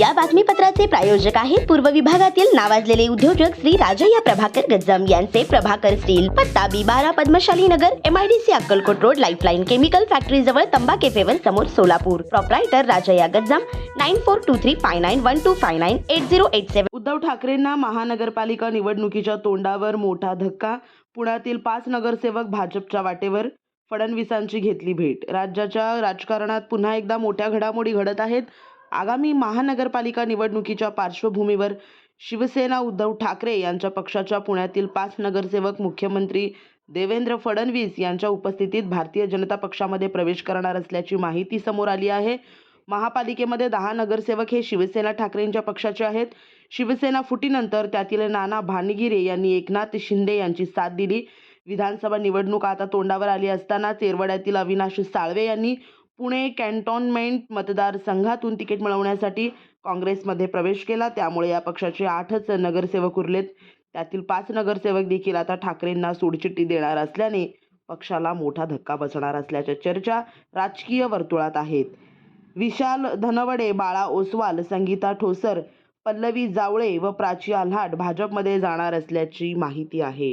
या बातमीपत्राचे प्रायोजक आहेत पूर्व विभागातील नावाजलेले उद्योजक श्री राजय्या प्रभाकर गज्जम यांचे प्रभाकर स्टील पत्ता बी बारा Padmashali Nagar MIDC Akkalkot road lifeline chemical factory जवळ तंबा केफेवर समोर Solapur. Proprietor Rajayya Gajjam nine four two three five nine one two five nine eight zero eight seven Uddhav ठाकरेंना महानगरपालिका निवडणुकीच्या तोंडावर मोठा धक्का पुण्यातील पाच नगरसेवक भाजपच्या वाटेवर फडणवीसांची घेतली भेट. राज्याच्या राजकारणात पुन्हा एकदा मोठ्या घडामोडी घडत आहेत. आगामी महानगरपालिका निवडणुकीच्या पार्श्वभूमीवर शिवसेना उद्धव ठाकरे यांच्या पक्षाच्या पुण्यातील पाच नगरसेवक मुख्यमंत्री देवेंद्र फडणवीस यांच्या उपस्थितीत भारतीय जनता पक्षामध्ये प्रवेश करणार असल्याची माहिती समोर आली आहे. महापालिकेमध्ये दहा नगरसेवक हे शिवसेना ठाकरेंच्या पक्षाचे आहेत. शिवसेना फुटीनंतर त्यातील नाना भानगिरे यांनी एकनाथ शिंदे यांची साथ दिली. विधानसभा निवडणूक आता तोंडावर आली असताना येरवड्यातील अविनाश साळवे यांनी पुणे कॅन्टॉनमेंट मतदारसंघातून तिकीट मिळवण्यासाठी काँग्रेसमध्ये प्रवेश केला. त्यामुळे या पक्षाचे आठच नगरसेवक उरलेत. त्यातील पाच नगरसेवक देखील आता ठाकरेंना सोडचिठ्ठी देणार असल्याने पक्षाला मोठा धक्का बसणार असल्याच्या चर्चा राजकीय वर्तुळात आहेत. विशाल धनवडे बाळा ओसवाल संगीता ठोसर पल्लवी जावळे व प्राची आल्हाट भाजपमध्ये जाणार असल्याची माहिती आहे.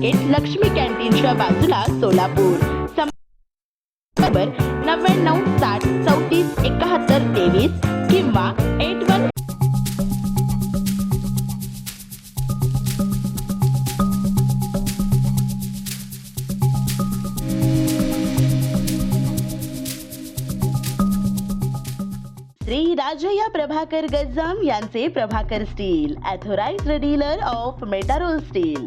मार्केट लक्ष्मी कॅन्टीनच्या बाजूला सोलापूर. नंबर नव्याण्णव साठ चौतीस एकाहत्तर तेवीस किंवा एट वन श्री राजया प्रभाकर गजाम यांचे Prabhakar steel authorized dealer of Metarol steel.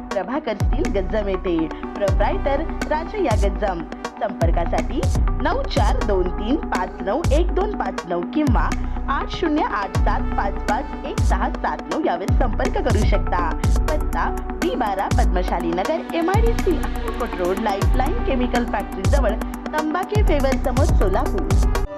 Prabhakar steel Gajjam येथे. प्रोप्रायटर राजया गज्जम संपर्कासाठी नऊ चार दोन तीन पाच नऊ एक दोन पाच नऊ किंवा आठ शून्य आठ सात पाच पाच एक सहा सात नऊ यावर संपर्क करू शकता. पत्ता बी बारा Padmashali Nagar M I D C road lifeline chemical factory जवळ तंबाखे फेवर समोर सोलापूर.